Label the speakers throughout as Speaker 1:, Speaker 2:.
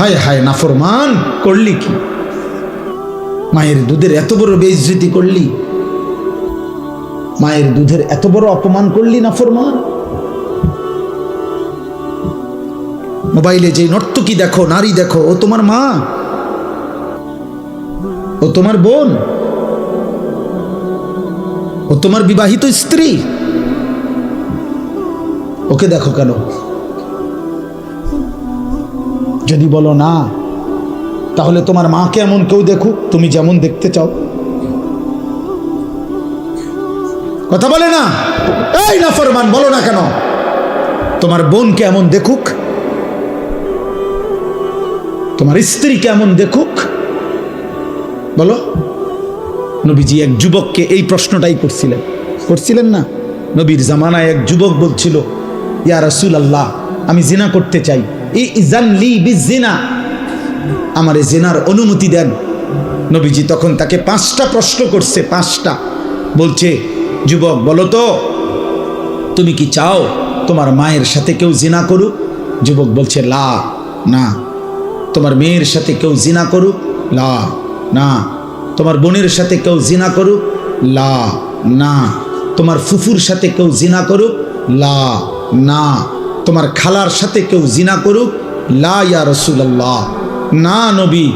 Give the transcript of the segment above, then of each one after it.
Speaker 1: হায় হায় নাফরমান। করলি কি? মায়ের দুধের এত বড় বেইজ্জতি করলি? মায়ের দুধের এত বড় অপমান করলি নাফরমান? মোবাইলে যে নর্তকী দেখো নারী দেখো ও তোমার মা? ও তোমার বোন? ও তোমার বিবাহিত স্ত্রী? ওকে দেখো কেন? যদি বলো না, তাহলে তোমার মাকে এমন কেউ দেখুক, তুমি যেমন দেখতে চাও। কথা বলে না? এই না ফরমান বলো না কেন? তোমার বোনকে এমন দেখুক, তোমার স্ত্রী কেমন দেখুক, বলো। নবীজি এক যুবককে এই প্রশ্নটাই করছিলেন। করছিলেন না? নবীর জামানায় এক যুবক বলছিল, ইয়া রসুল আল্লাহ আমি জিনা করতে চাই। ইজানলি বিজিনা। আমারে জেনার অনুমতি দেন। নবীজি তখন তাকে পাঁচটা প্রশ্ন করছে, পাঁচটা। বলছে, যুবক, বলো তো, তুমি কি চাও তোমার মায়ের সাথে কেউ জিনা করুক? যুবক বলছে, লা, না। তোমার মেয়ের সাথে কেউ জিনা করুক? লা, না। তোমার বোনের সাথে কেউ জিনা করুক? লা, না। তোমার ফুফুর সাথে কেউ জিনা করুক? লা, না। তোমার খালার সাথে কেউ জিনা করুক, লা ইয়া রসুল্লাহ না নবী,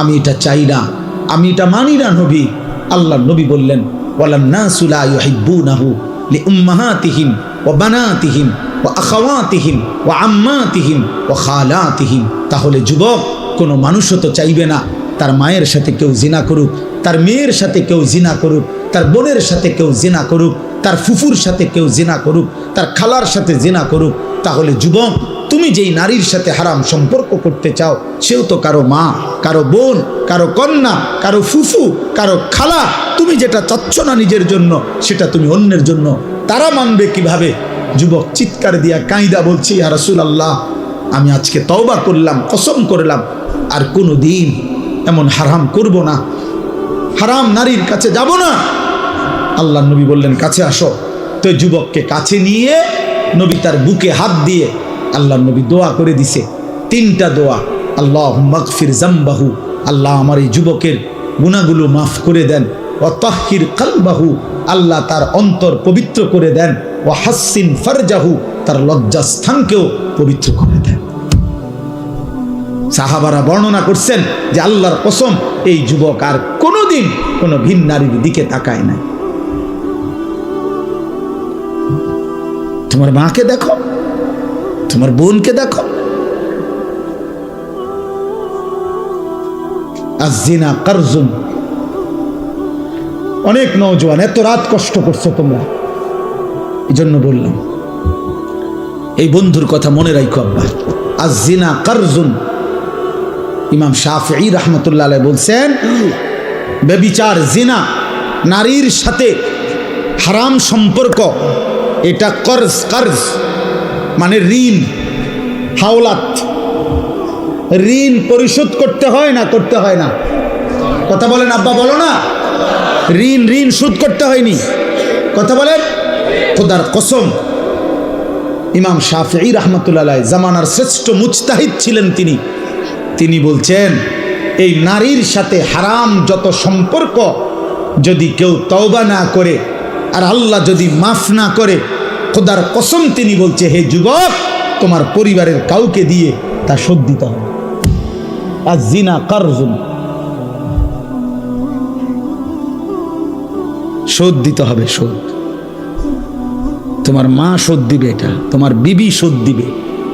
Speaker 1: আমি এটা চাই না। আমি এটা মানি না নবী। আল্লাহ নবী বললেন ওয়ালাম না সুলা ইউহিব্বু নাহু লি উম্মাহাতিহিম ও বানাতিহিম ও আখাওয়াতিহিম ও আম্মাতিহিম ও খালাতিহিম। তাহলে যুবক, কোনো মানুষও তো চাইবে না। তার মায়ের সাথে কেউ জিনা করুক, তার মেয়ের সাথে কেউ জিনা করুক, তার বোনের সাথে কেউ জিনা করুক, তার ফুফুর সাথে কেউ জিনা করুক, তার খালার সাথে জিনা করুক। তাহলে যুবক, তুমি যেই নারীর সাথে হারাম সম্পর্ক করতে চাও, সেও তো কারও মা, কারও বোন, কারও কন্যা, কারও ফুফু, কারও খালা। তুমি যেটা চাচ্ছ না নিজের জন্য, সেটা তুমি অন্যের জন্য। তারা মানবে কীভাবে? যুবক, চিৎকার দিয়া কাঁইদা বলছি আর রসুল আল্লাহ আমি আজকে তওবা করলাম, কসম করলাম, আর কোনো দিন এমন হারাম করব না। হারাম নারীর কাছে যাব না। আল্লাহ নবী বললেন, কাছে আসো। তো যুবককে কাছে নিয়ে নবী তার বুকে হাত দিয়ে আল্লাহ নবী দোয়া করে দিছে। তিনটা দোয়া আল্লাহ মগফির জাম্বাহু আল্লাহ আমার এই যুবকের গুণাগুলো মাফ করে দেন। ও তাহির কালবাহু আল্লাহ তার অন্তর পবিত্র করে দেন। ও হাসিন ফারজাহু তার লজ্জাস্থানকেও পবিত্র করে দেন। সাহাবারা বর্ণনা করছেন যে আল্লাহর কসম, এই যুবক আর কোনোদিন কোনো ভিন নারীর দিকে তাকায় না তোমার মাকে দেখো, তোমার বোনকে দেখো। আজিনা কারজুন অনেক নৌজওয়ান এত রাত কষ্ট করছ তোমরা। এই জন্য বললাম, এই বন্ধুর কথা মনে রাখো আব্বা। আজিনা কারজুন ইমাম শাফি রহমতুল্লাহ বলছেন বেবিচার জিনা, নারীর সাথে হারাম সম্পর্ক। এটা কর্জ কর্জ মানে ঋণ, হাওলাত। ঋণ পরিশোধ করতে হয় না, করতে হয় না। কথা বলেন, আব্বা বলো না। ঋণ ঋণ শোধ করতে হয়নি। কথা বলেন, খোদার কসম। ইমাম শাফি রহমতুল্লাহ জামানার শ্রেষ্ঠ মুজতাহিদ ছিলেন তিনি। তিনি বলছেন, এই নারীর সাথে হারাম যত সম্পর্ক, যদি কেউ তওবা না করে আর আল্লাহ যদি মাফ না করে, খোদার কসম তিনি বলছে, হে যুবক, তোমার পরিবারের কাউকে দিয়ে তা শোধ দিতে হবে। আর জিনা শোধ দিতে হবে, শোধ। তোমার মা শোধ দিবে এটা, তোমার বিবি শোধ দিবে,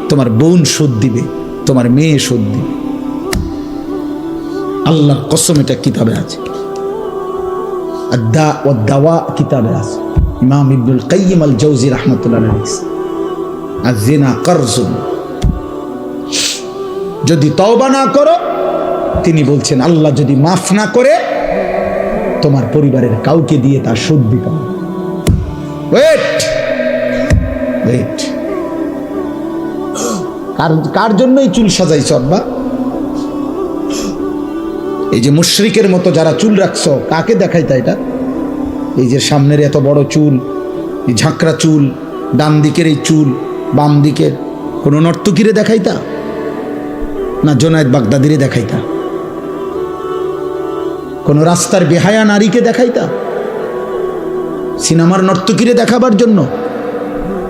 Speaker 1: তোমার বোন শোধ দিবে, তোমার মেয়ে শোধ দিবে। আল্লাহর কসম এটা কিতাবে আছে। আদা ও দাওয়া ইমাম আর জিনা করজুন যদি তওবা না করো, তিনি বলছেন, আল্লাহ যদি মাফ না করে, তোমার পরিবারের কাউকে দিয়ে তার সুদ দিতে হবে ওয়েট ওয়েট কার কার জন্যই চুল সাজাইছ আব্বা? এই যে মুশরিকের মতো যারা চুল রাখছো, কাকে দেখাইতা এটা? এই যে সামনের এত বড় চুল, এই ঝাঁকড়া চুল, ডান দিকের এই চুল, বাম দিকের, কোনো নর্তকীরে দেখাইতা? না জোনায়দ বাগদাদিরে দেখাইতা? কোনো রাস্তার বেহায়া নারীকে দেখাইতা? সিনেমার নর্তকীরে দেখাবার জন্য?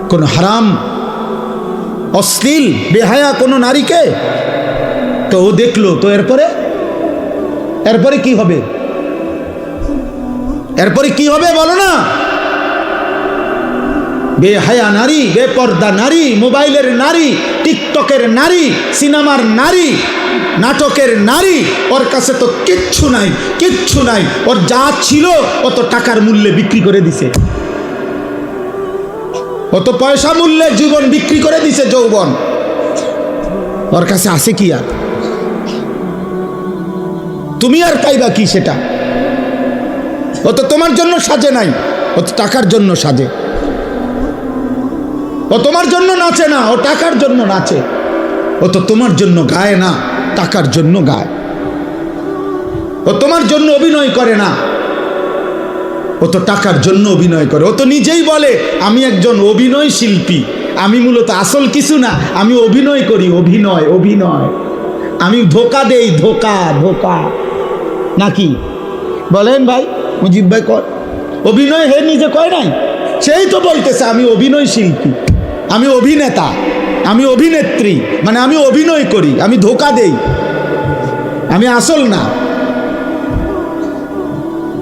Speaker 1: কোন হারাম, অশ্লীল, বেহায়া কোনো নারীকে? তো ও দেখল, তো এরপরে এরপরে কি হবে? এরপরে কি হবে বলো না? বেহায়া নারী, বেপর্দা নারী, মোবাইলের নারী, টিকটকের নারী, সিনেমার নারী, নাটকের নারী, ওর কাছে তো কিচ্ছু নাই কিচ্ছু নাই। ওর যা ছিল অত টাকার মূল্যে বিক্রি করে দিছে। অত পয়সা মূল্যে জীবন বিক্রি করে দিছে যৌবন। ওর কাছে আছে কি আর? তুমি আর পাইবা কি সেটা? ও তো তোমার জন্য সাজে নাই, ও তো টাকার জন্য সাজে। ও তোমার জন্য নাচে না, ও টাকার জন্য নাচে। ও তো তোমার জন্য গায় না, টাকার জন্য গায়। ও তোমার জন্য অভিনয় করে না, ও তো টাকার জন্য অভিনয় করে। ও তো নিজেই বলে, আমি একজন অভিনয় শিল্পী, আমি মূলত আসল কিছু না, আমি অভিনয় করি, অভিনয় অভিনয়। আমি ধোকা দেই, ধোকা ধোকা। নাকি? বলেন ভাই। মুজিব ভাই কর অভিনয় হে নিজে কয় নাই? সেই তো বলতেছে আমি অভিনয় শিল্পী আমি অভিনেতা আমি অভিনেত্রী মানে আমি অভিনয় করি আমি ধোকা দেই আমি আসল না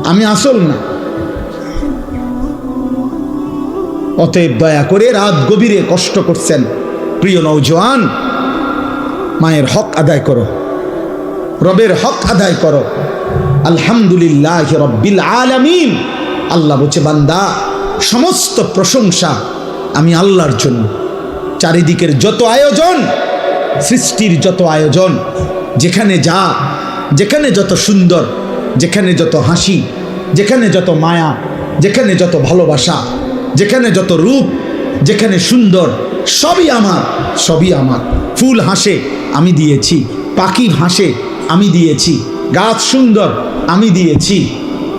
Speaker 1: আমি আসল না। অতএব দয়া করে রাত গভীরে কষ্ট করছেন প্রিয় নৌজওয়ান মায়ের হক আদায় করো রবের হক আদায় করো। আলহামদুলিল্লাহ রব্বিল আলামিন। আল্লাহ বলছে, বান্দা, সমস্ত প্রশংসা আমি আল্লাহর জন্য। চারিদিকের যত আয়োজন, সৃষ্টির যত আয়োজন, যেখানে যা, যেখানে যত সুন্দর, যেখানে যত হাসি, যেখানে যত মায়া, যেখানে যত ভালোবাসা, যেখানে যত রূপ, যেখানে সুন্দর, সবই আমার সবই আমার। ফুল হাসে আমি দিয়েছি পাখি হাসে আমি দিয়েছি, গাছ সুন্দর আমি দিয়েছি।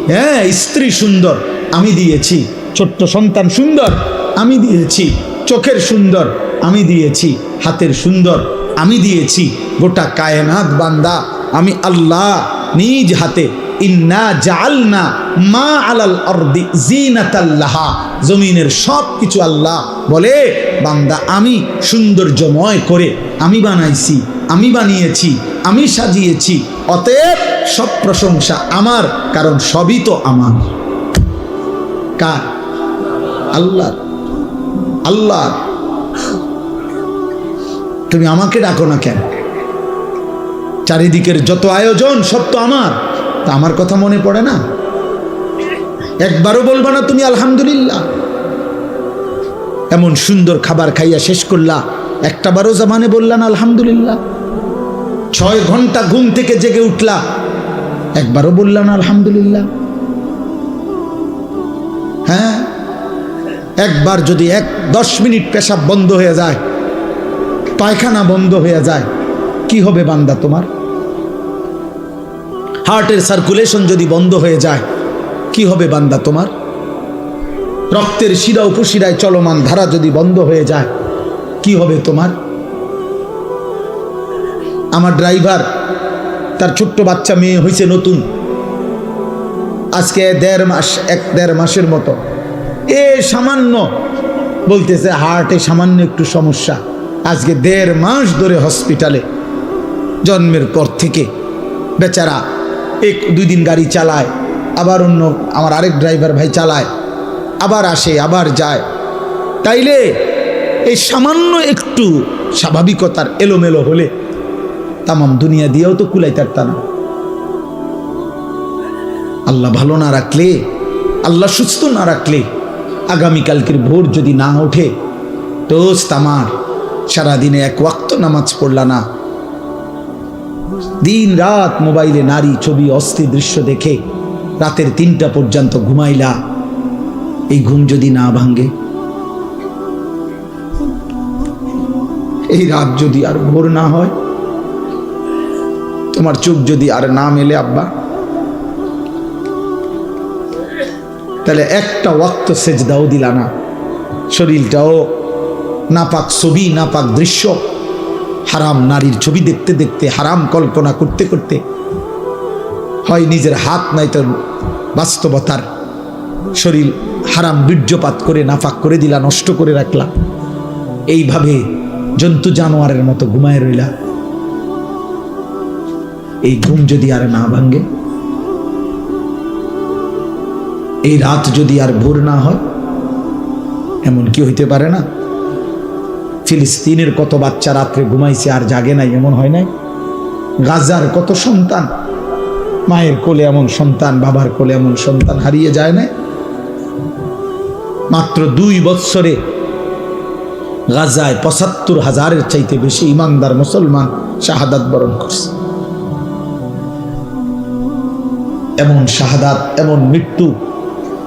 Speaker 1: হ্যাঁ স্ত্রী সুন্দর, আমি দিয়েছি। ছোট্ট সন্তান সুন্দর, আমি দিয়েছি। চোখের সুন্দর, আমি দিয়েছি। হাতের সুন্দর, আমি দিয়েছি। গোটা কায়নাত বান্দা, আমি আল্লাহ নিজ হাতে। ইন্না জালনা মা আলাল অর্দি জিনাতাল্লাহা। জমিনের সব কিছু আল্লাহ বলে, বান্দা, আমি সৌন্দর্যময় করে আমি বানাইছি। আমি বানিয়েছি, আমি সাজিয়েছি, অতএব সব প্রশংসা আমার, কারণ সবই তো আমার। কার? আল্লাহ আল্লাহ তুমি আমাকে ডাকো না কেন? চারিদিকের যত আয়োজন, সব তো আমার। তা আমার কথা মনে পড়ে না? একবারও বলবা না তুমি আলহামদুলিল্লাহ। এমন সুন্দর খাবার খাইয়া শেষ করলা একটা বারো জামানে বললা না আলহামদুলিল্লাহ। ছয় ঘণ্টা ঘুম থেকে জেগে উঠলা। একবারও বললা না, আলহামদুলিল্লাহ। হ্যাঁ? একবার যদি এক দশ মিনিট পেশাব বন্ধ হয়ে যায়, পায়খানা বন্ধ হয়ে যায়, কি হবে বান্দা তোমার? হার্টের সার্কুলেশন যদি বন্ধ হয়ে যায়, কি হবে বান্দা তোমার? রক্তের শিরা উপশিরায় চলমান ধারা যদি বন্ধ হয়ে যায়, কি হবে তোমার? আমার ড্রাইভার, তার ছোট্ট বাচ্চা মেয়ে হয়েছে নতুন। আজকে দেড় মাস, এক দেড় মাসের মতো। এ সামান্য, বলতেছে হার্টে সামান্য একটু সমস্যা। আজকে দেড় মাস ধরে হসপিটালে। জন্মের পর থেকে বেচারা এক দুই দিন গাড়ি চালায়, আবার অন্য আমার আরেক ড্রাইভার ভাই চালায়, আবার আসে, আবার যায়। তাইলে এই সামান্য একটু স্বাভাবিকতার এলোমেলো হলে তামাম দুনিয়া দিয়েও তো কুলাই না আল্লাহ ভালো না রাখলে, আল্লাহ সুস্থ না রাখলে আগামীকালকের ভোর যদি না ওঠে, দোস্ত আমার, সারাদিনে এক ওয়াক্ত নামাজ পড়লা না। দিন রাত মোবাইলে নারী ছবি, অস্থির দৃশ্য দেখে রাতের তিনটা পর্যন্ত ঘুমাইলা। এই ঘুম যদি না ভাঙ্গে এই রাত যদি আর ভোর না হয় তোমার চোখ যদি আর না মেলে, আব্বা, তাহলে একটা ওয়াক্ত সেচ দাও দিলা না। শরীরটাও নাপাক ছবি, নাপাক দৃশ্য, হারাম নারীর ছবি দেখতে দেখতে, হারাম কল্পনা করতে করতে, হয় নিজের হাত নাই তো বাস্তবতার শরীর হারাম বীর্যপাত করে নাফাক করে দিলা, নষ্ট করে রাখলা। এইভাবে জন্তু জানোয়ারের মতো ঘুমায় রইলা। এই ঘুম যদি আর না ভাঙ্গে এই রাত যদি আর ভোর না হয়, এমন কি হইতে পারে না? ফিলিস্তিনের কত বাচ্চা রাত্রে ঘুমাইছে আর জাগে নাই, এমন হয় নাই? গাজার কত সন্তান, মায়ের কোলে এমন সন্তান, বাবার কোলে এমন সন্তান হারিয়ে যায় না মাত্র দুই বৎসরে গাজায় পঁচাত্তর হাজারের চাইতে বেশি ইমানদার মুসলমান শাহাদাত বরণ করছে। এমন শাহাদাত, এমন মৃত্যু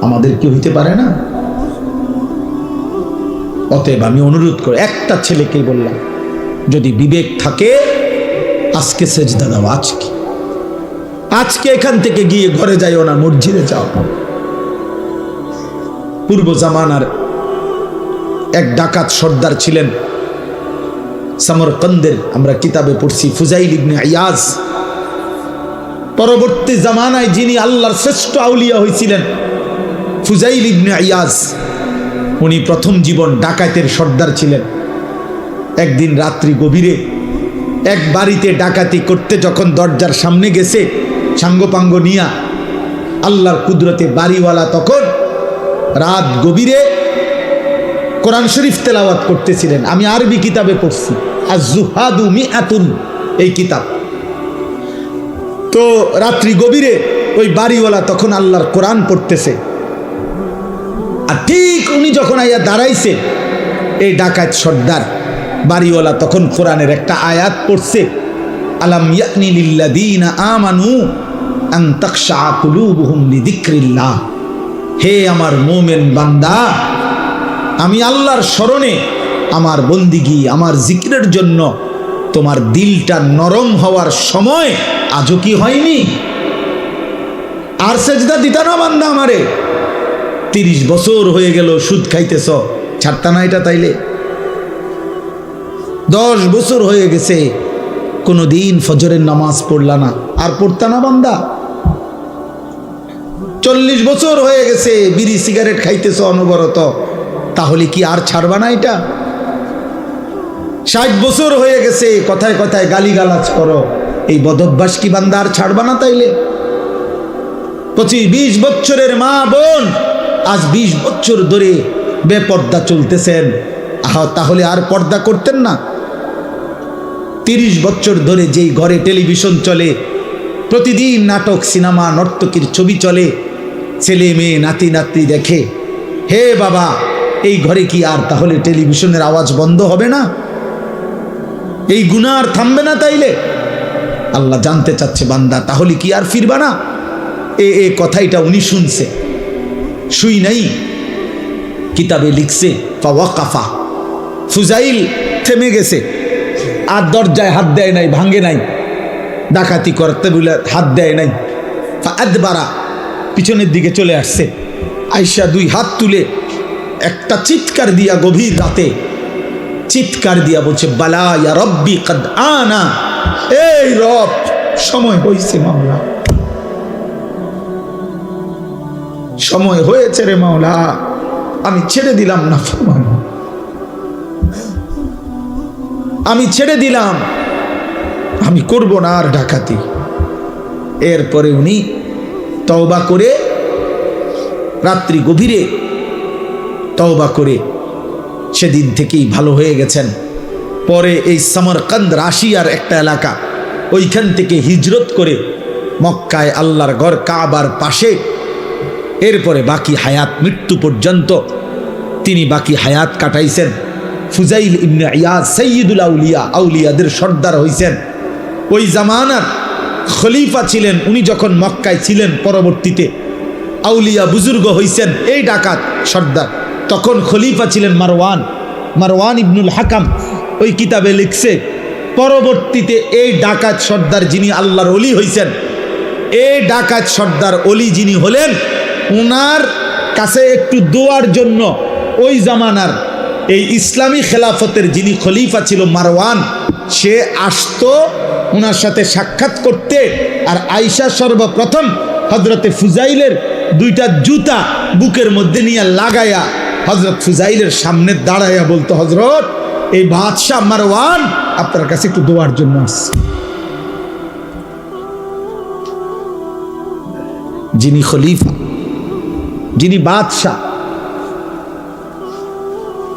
Speaker 1: আমাদের কি হইতে পারে না? অতএব আমি অনুরোধ করে, একটা ছেলেকেই বললাম, যদি বিবেক থাকে, আজকে সেজদা দাও, আজকে। আজকে এখান থেকে গিয়ে ঘরে যাইও না, মসজিদে যাও। পূর্ব জামানার এক ডাকাত সর্দার ছিলেন, সমরকন্দের, আমরা কিতাবে পড়ছি, ফুজাইল ইবনে আয়াজ পরবর্তী জামানায় যিনি আল্লাহর শ্রেষ্ঠ আউলিয়া হয়েছিলেন ফুজাইল ইবনে আয়াজ উনি প্রথম জীবন ডাকাতের সর্দার ছিলেন। একদিন রাত্রি গভীরে এক বাড়িতে ডাকাতি করতে যখন দরজার সামনে গেছে, সাঙ্গপাঙ্গ নিয়া আল্লাহর কুদরতে বাড়িওয়ালা তখন রাত গভীরে কোরআন শরীফ তেলাওয়াত করতেছিলেন। আমি আরবি কিতাবে পড়ছি আর জুহাদু মিআতুন, এই কিতাব। তো রাত্রি গভীরে ওই বাড়িওয়ালা তখন আল্লাহর কোরআন পড়তেছে। আর ঠিক উনি যখন আইয়া দাঁড়াইছে, এই ডাকাত সর্দার বাড়িওয়ালা তখন কোরআনের একটা আয়াত পড়ছে, আলাম আমানু হে আমার মোমেন বান্দা, আমি আল্লাহর স্মরণে আমার বন্দিগি, আমার জিকিরের জন্য তোমার দিলটা নরম হওয়ার সময় আজও কি হয়নি? আর সেজদা দিতা না বান্দা আমারে। তিরিশ বছর হয়ে গেল সুদ খাইতেছ, ছাড়তা না এটা তাইলে। দশ বছর হয়ে গেছে কোনো দিন ফজরের নামাজ পড়লা না। আর পড়তা না বান্দা। চল্লিশ বছর হয়ে গেছে, বিড়ি সিগারেট খাইতেছ অনবরত। তাহলে কি আর ছাড়বা না এটা? ষাট বছর হয়ে গেছে, কথায় কথায় গালিগালাজ করো। এই বদভ্যাস কি বান্দা আর ছাড়বা না তাইলে? পঁচিশ বিশ বছরের মা বোন, আজ বিশ বছর ধরে বেপর্দা চলতেছেন। আহা, তাহলে আর পর্দা করতেন না? তিরিশ বছর ধরে যেই ঘরে টেলিভিশন চলে, প্রতিদিন নাটক, সিনেমা, নর্তকীর ছবি চলে, ছেলে মেয়ে, নাতি নাতি দেখে, হে বাবা, এই ঘরে কি আর তাহলে টেলিভিশনের আওয়াজ বন্ধ হবে না? এই গুণা আর থামবে না তাইলে? আল্লাহ জানতে চাচ্ছে, বান্দা, তাহলে কি আর ফিরবা না? এ এ কথাইটা উনি শুনছে। শুই নাই। কিতাবে লিখছে, ফাওয়াকাফা। ফুজাইল থেমে গেছে। আর দরজায় হাত দেয় নাই ভাঙ্গে নাই। ডাকাতি করতে বলে হাত দেয় নাই। আদবারা পিছনের দিকে চলে আসছে। আইসা দুই হাত তুলে একটা চিৎকার দিয়া গভীর রাতে চিৎকার দিয়া বলছে, বালা, ইয়া রব্বি কদ আনা। এই রব, সময় হয়েছে মাওলা। সময় হয়েছে রে মাওলা, আমি ছেড়ে দিলাম না ফরমান। আমি ছেড়ে দিলাম, আমি করব না আর ডাকাতি। এরপরে উনি তওবা করে, রাত্রি গভীরে তওবা করে সেদিন থেকেই ভালো হয়ে গেছেন। পরে এই সামরকান্দ রাশিয়ার একটা এলাকা, ওইখান থেকে হিজরত করে মক্কায় আল্লাহর ঘর কাবার পাশে, এরপরে বাকি হায়াত মৃত্যু পর্যন্ত তিনি বাকি হায়াত কাটাইছেন। ফুজাইল ইবনে ইয়াজ সৈয়দুল আউলিয়া, আউলিয়াদের সর্দার হইছেন। ওই জামানার খলিফা ছিলেন, উনি যখন মক্কায় ছিলেন পরবর্তীতে, আউলিয়া বুজুর্গ হইছেন, এই ডাকাত সর্দার। তখন খলিফা ছিলেন মারওয়ান। মারওয়ান ইবনুল হাকাম ওই কিতাবে লিখছে, পরবর্তীতে এই ডাকাত সর্দার যিনি আল্লাহর অলি হইছেন, এই ডাকাত সর্দার অলি যিনি হলেন ওনার কাছে একটু দোয়ার জন্য ওই জামানার এই ইসলামী খেলাফতের যিনি খলিফা ছিল মারওয়ান, সে আসতো ওনার সাথে সাক্ষাৎ করতে। আর আয়সা সর্বপ্রথম হজরতে ফুজাইলের দুইটা জুতা বুকের মধ্যে নিয়ে লাগায়া হজরত ফুজাইলের সামনে দাঁড়াইয়া বলতো হজরত এই বাদশাহ মারওয়ান আপনার কাছে একটু দোয়ার জন্য আসছে। যিনি খলিফা, যিনি বাদশাহ,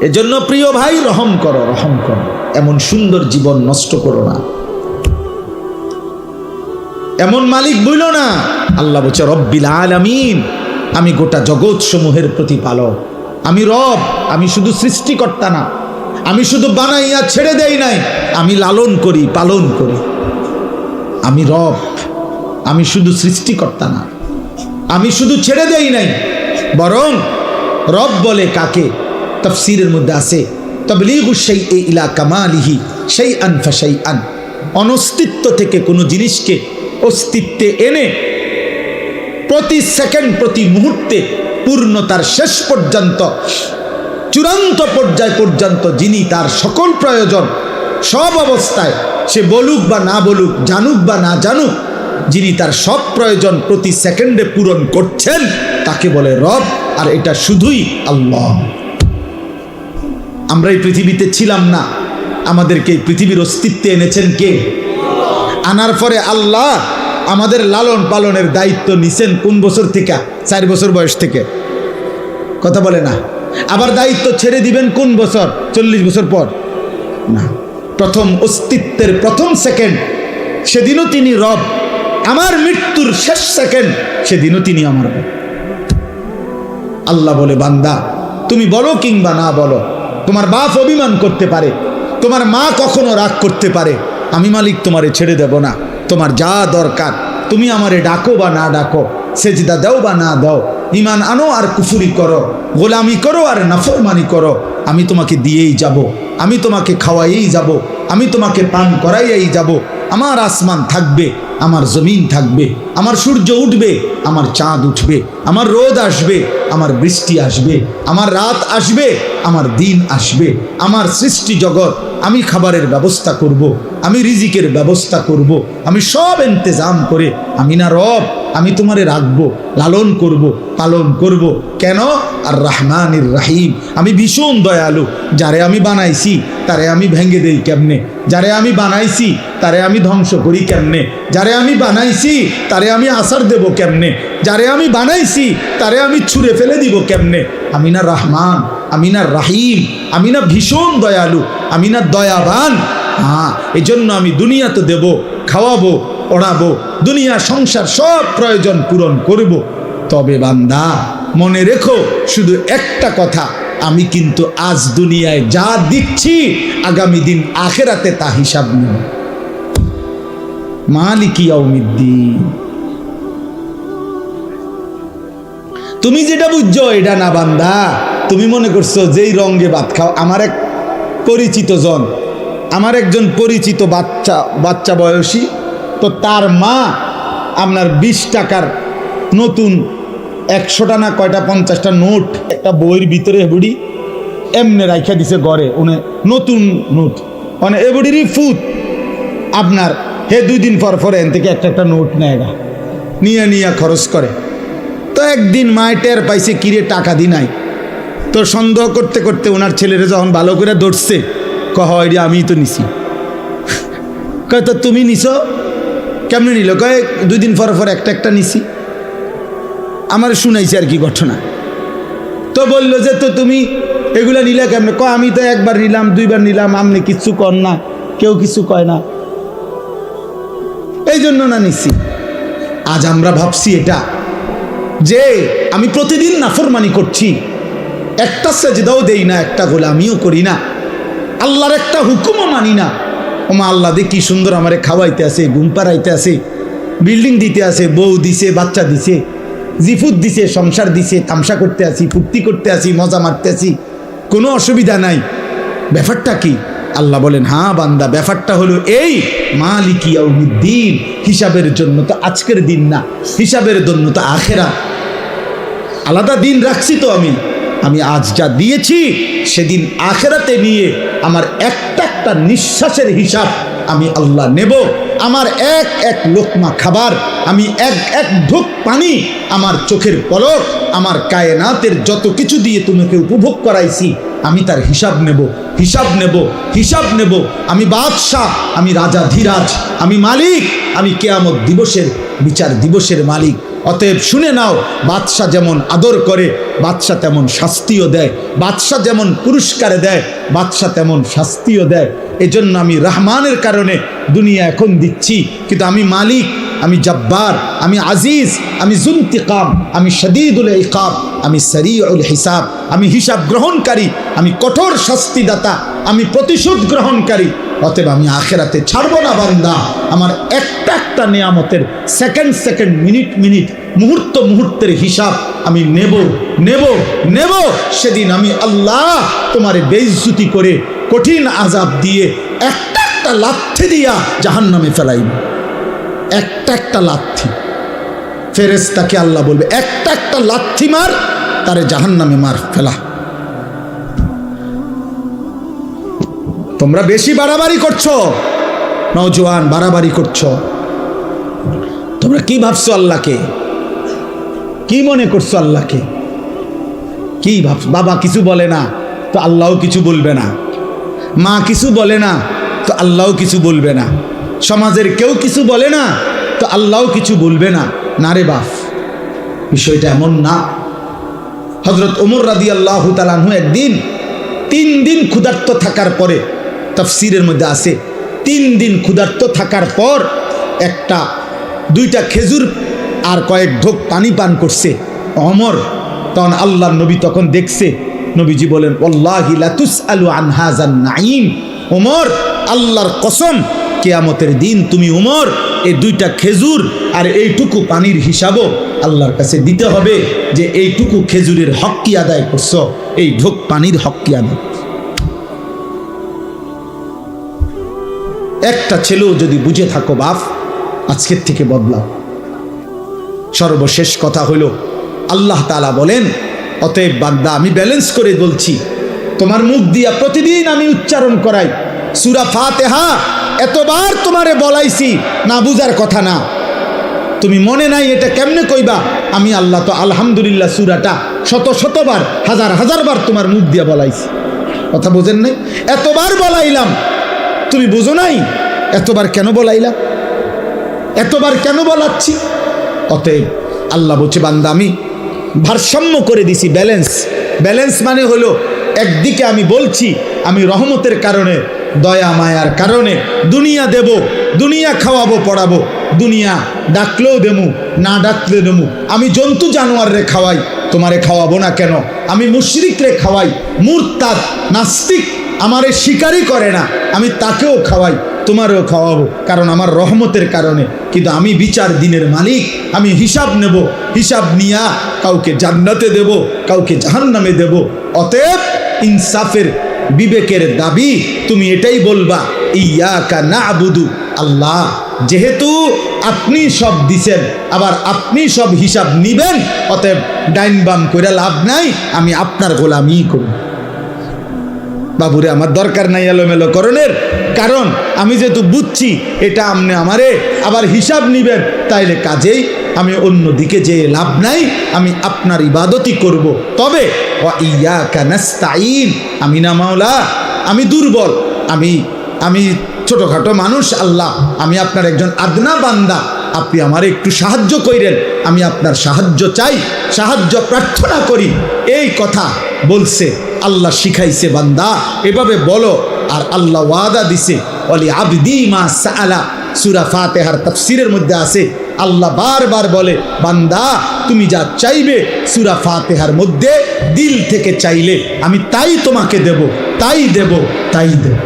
Speaker 1: এজন্য প্রিয় ভাই, রহম করো রহম করো, এমন সুন্দর জীবন নষ্ট করো না। এমন মালিক বইল না, আল্লাহ বলছে, রব্বিল আলামিন, আমি গোটা জগৎ সমূহের প্রতিপালক। আমি রব, আমি শুধু সৃষ্টিকর্তা না। আমি শুধু বানাইয়া ছেড়ে দেই নাই, আমি লালন করি, পালন করি। আমি রব, আমি শুধু সৃষ্টিকর্তা না। আমি শুধু ছেড়ে দেই নাই, বরং রব বলে কাকে? তফসিরের মধ্যে আছে, তবলিগু সেই এ ইলা কামালিহি সেই আন ফাসাই আন অনস্তিত্ব থেকে কোনো জিনিসকে অস্তিত্বে এনে প্রতি সেকেন্ড, প্রতি মুহূর্তে পূর্ণতার শেষ পর্যন্ত, চূড়ান্ত পর্যায় পর্যন্ত যিনি তার সকল প্রয়োজন, সব অবস্থায় সে বলুক বা না বলুক, জানুক বা না জানুক, যিনি তার সব প্রয়োজন প্রতি সেকেন্ডে পূরণ করছেন, তাকে বলে রব, আর এটা শুধুই আল্লাহ। আমরা এই পৃথিবীতে ছিলাম না। আমাদেরকে এই পৃথিবীর অস্তিত্বে এনেছেন কে? আনার পরে আল্লাহ আমাদের লালন পালনের দায়িত্ব নিছেন কোন বছর থেকে? চার বছর বয়স থেকে। কথা বলে না। আবার দায়িত্ব ছেড়ে দিবেন কোন বছর? চল্লিশ বছর পর। না। প্রথম অস্তিত্বের প্রথম সেকেন্ড সেদিনও তিনি রব। আমার মৃত্যুর শেষ সেকেন্ড সেদিনও তিনি আমার আল্লাহ বলে, বান্দা, তুমি বলো কিংবা না বলো, তোমার বাপ অভিমান করতে পারে, তোমার মা কখনো রাগ করতে পারে, আমি মালিক তোমারে ছেড়ে দেব না, তোমার যা দরকার, তুমি আমারে ডাকো বা না ডাকো। সেজদা দাও বা না দাও ইমান আনো আর কুফুরি করো, গোলামি করো আর নাফরমানি করো, আমি তোমাকে দিয়েই যাব, আমি তোমাকে খাওয়াইয়েই যাব, আমি তোমাকে পান করাইয়েই যাব, আমার আসমান থাকবে, আমার জমিন থাকবে, আমার সূর্য উঠবে, আমার চাঁদ উঠবে, আমার রোদ আসবে, আমার বৃষ্টি আসবে, আমার রাত আসবে, আমার দিন আসবে, আমার সৃষ্টি জগৎ, আমি খাবারের ব্যবস্থা করব। আমি রিজিকের ব্যবস্থা করব। আমি সব ইন্তজাম করে, আমি না রব আমি তোমারে রাখব, লালন করব, পালন করব। কেন? আর রাহমানির রাহিম। আমি ভীষণ দয়ালু। যারে আমি বানাইছি, তারে আমি ভেঙে দেই কেমনে? যারে আমি বানাইছি, তারে আমি ধ্বংস করি কেমনে? যারে আমি বানাইছি, তারে আমি আসার দেব কেমনে? যারে আমি বানাইছি, তারে আমি ছুঁড়ে ফেলে দিব কেমনে? আমি না রহমান আমি না রাহিম আমি না ভীষণ দয়ালু আমি না দয়াবান। হ্যাঁ এই জন্য আমি দুনিয়াতে দেব, খাওয়াবো পড়াবো দুনিয়া, সংসার সব প্রয়োজন পূরণ করব। তবে বান্দা, মনে রেখো, শুধু একটা কথা, আমি কিন্তু আজ দুনিয়ায় যা দিচ্ছি, আগামী দিন আখেরাতে তা হিসাব নেব। মালিকিয়াউমিদ্দিন তুমি যেটা বুঝছ, এটা না বান্দা। তুমি মনে করছ, যেই রঙ্গে ভাত খাও, আমার এক পরিচিত জন, আমার একজন পরিচিত বাচ্চা বাচ্চা বয়সী তো তার মা আপনার বিশ টাকার নতুন একশোটা না কয়টা পঞ্চাশটা নোট, একটা বইয়ের ভিতরে বুড়ি এমনি রাইখা দিছে গড়ে উনি নতুন নোট। মানে এ বুড়িরই ফুট আপনার হে দুই দিন পর পর এন থেকে একটা একটা নোট নেয় নিয়ে নিয়ে খরচ করে। তো একদিন মায় টের পাইছে, কিরে, টাকা দি নাই। তো সন্দেহ করতে করতে ওনার ছেলেরা যখন ভালো করে দৌড়ছে কহ আমি তো নিছি। কয়, তো তুমি নিছ? কেমনে নিল? কয়, দুই দিন পর পর একটা একটা নিছি। আমার শুনাইছে আর কি ঘটনা। তো বলল যে, তো তুমি এগুলা নিলে কেমনে? ক আমি তো একবার নিলাম, দুইবার নিলাম, আমনি কিচ্ছু কর না, কেউ কিছু কয় না। এই জন্য না নিছি। আজ আমরা ভাবছি এটা, যে আমি প্রতিদিন নাফরমানি করছি। একটা সেজদাও দেই না, একটা গোলামিও করি না। আল্লাহর একটা হুকুমও মানি না। ওমা আল্লাহ দে কি সুন্দর আমারে খাওয়াইতে আসে ঘুম পাড়াইতে আসে বিল্ডিং দিতে আসে বউ দিছে, বাচ্চা দিছে, জিফুত দিছে, সংসার দিছে, তামসা করতে আসি ফুর্তি করতে আসি মজা মারতে আসি কোনো অসুবিধা নাই। ব্যাপারটা কি? আল্লাহ বলেন হ্যাঁ বান্দা, ব্যাপারটা হলো এই মা মালিকিয়াউমিদ্দিন হিসাবের জন্য তো আজকের দিন না, হিসাবের জন্য তো আখেরা আলাদা দিন রাখছি তো আমি। আমি আজ যা দিয়েছি সেদিন আখেরাতে নিয়ে আমার একটা একটা নিঃশ্বাসের হিসাব আমি আল্লাহ নেব। আমার এক এক লোকমা খাবার, আমি এক এক ঢোক পানি, আমার চোখের পলক, আমার কায়নাতের যত কিছু দিয়ে তোমাকে উপভোগ করাইছি, আমি তার হিসাব নেব হিসাব নেব হিসাব নেব। আমি বাদশাহ, আমি রাজা ধীরাজ, আমি মালিক, আমি কেয়ামত দিবসের, বিচার দিবসের মালিক। অতএব শুনে নাও, বাদশাহ যেমন আদর করে, বাদশাহ তেমন শাস্তিও দেয়, বাদশাহ যেমন পুরস্কার দেয়, বাদশাহ তেমন শাস্তিও দেয়। এজন্য আমি রহমানের কারণে দুনিয়া এখন দিচ্ছি। কিন্তু আমি মালিক, আমি জব্বার, আমি আজিজ, আমি জুন্তিকাম, আমি শদীদুল ইকাব, আমি সরিউল হিসাব, আমি হিসাব গ্রহণকারী, আমি কঠোর শাস্তিদাতা, আমি প্রতিশোধ গ্রহণকারী। অতএব আমি আখেরাতে ছাড়বো না, বান্দা। আমার একটা একটা নিয়ামতের সেকেন্ড সেকেন্ড মিনিট মিনিট মুহূর্ত, মুহূর্তের হিসাব আমি নেব নেব নেব। সেদিন আমি আল্লাহ তোমার বেইজ্জুতি করে কঠিন আজাব দিয়ে একটা একটা লাথি দিয়া জাহান নামে ফেলাইব। একটা একটা লাথি। ফেরেস তাকে আল্লাহ বলবে, একটা একটা লাথি মার, তারে জাহান নামে মার, ফেলা। তোমরা বেশি বাড়াবাড়ি করছ। নওজোয়ান, বাড়াবাড়ি করছ। তোমরা কি ভাবছ আল্লাহকে? কি মনে করছ আল্লাহকে? কি ভাবছ বাবা কিছু বলে না, তো আল্লাহও কিছু বলবে না। মা কিছু বলে না, তো আল্লাহও কিছু বলবে না। সমাজের কেউ কিছু বলে না, তো আল্লাহও কিছু বলবে না। না রে বাপ, বিষয়টা এমন না। হজরত ওমর রাদি আল্লাহ তালাহু একদিন, তিন দিন ক্ষুধার্ত থাকার পরে তফসিরের মধ্যে আছে, তিন দিন ক্ষুধার্ত থাকার পর একটা, দুইটা খেজুর আর কয়েক ঢোক পানি পান করছে। অমর, তখন আল্লাহ নবী তখন দেখছে, নবীজি বলেন লাতুস আলু আনহাজান নাইম ওমর, আল্লাহর কসম, কেয়ামতের দিন তুমি উমর এই দুইটা খেজুর আর এইটুকু পানির হিসাবও আল্লাহর কাছে দিতে হবে যে এইটুকু খেজুরের হক কি আদায় করছ, এই ঢোক পানির হক কি আদায় একটা ছেলেও যদি বুঝে থাকো বাপ, আজকের থেকে বদলাও। সর্বশেষ কথা হলো আল্লাহ তালা বলেন, অতএব বান্দা, আমি ব্যালেন্স করে বলছি, তোমার মুখ দিয়া প্রতিদিন আমি উচ্চারণ করাই। সুরা ফাতেহা, এতবার তোমারে বলাইছি, না বুঝার কথা না। তুমি মনে নাই এটা কেমনে কইবা? আমি আল্লাহ তো আলহামদুলিল্লাহ সুরাটা শত শতবার, হাজার হাজারবার তোমার মুখ দিয়া বলাইছি। কথা বোঝেন নাই? এতবার বলাইলাম তুমি বুঝো নাই? এতবার কেন বলাইলা? এতবার কেন বলাচ্ছি? অতএব আল্লাহ বলছে, বান্দা, আমি ভারসাম্য করে দিছি ব্যালেন্স ব্যালেন্স মানে হলো, একদিকে আমি বলছি, আমি রহমতের কারণে, দয়া মায়ার কারণে, দুনিয়া দেব, দুনিয়া খাওয়াবো, পড়াবো, দুনিয়া ডাকলেও দেমু, না ডাকলে দেমু। আমি জন্তু জানোয়াররে খাওয়াই, তোমারে খাওয়াবো না কেন? আমি মুশরিকরে খাওয়াই, মুরতাদ, নাস্তিক আমারে শিকারই করে না। আমি তাকেও খাওয়াই, তোমারও খাওয়াবো, কারণ আমার রহমতের কারণে। কিন্তু আমি বিচার দিনের মালিক, আমি হিসাব নেব, হিসাব নিয়া কাউকে জান্নাতে দেব, কাউকে জাহান্নামে দেব। অতএব ইনসাফের বিবেকের দাবি, তুমি এটাই বলবা, ইয়াকা না আবুদু আল্লাহ। যেহেতু আপনি সব দিছেন, আবার আপনি সব হিসাব নিবেন, অতএব ডাইন বাম করে লাভ নাই, আমি আপনার গোলামি করব। বাবুরে, আমার দরকার নাই এলোমেলো করণের। কারণ আমি যেহেতু বুঝছি এটা আপনি আমারে আবার হিসাব নিবেন, তাইলে কাজেই আমি অন্য দিকে যে লাভ নাই, আমি আপনার ইবাদতই করব। তবে ইয়া কানাস্তাইন আমি না মাওলা, আমি দুর্বল, আমি আমি ছোটোখাটো মানুষ, আল্লাহ, আমি আপনার একজন আদনা বান্দা, আপনি আমার একটু সাহায্য কইরেন, আমি আপনার সাহায্য চাই, সাহায্য প্রার্থনা করি। এই কথা বলছে আল্লাহ শিখাইছে বান্দা, এভাবে বলো, আর আল্লাহ ওয়াদা দিছে অলি আবদি মা সালা সুরা ফাতেহার তফসিরের মধ্যে আছে, আল্লাহ বারবার বলে, বান্দা, তুমি যা চাইবে সুরা ফাতেহার মধ্যে দিল থেকে চাইলে আমি তাই তোমাকে দেব, তাই দেব তাই দেব।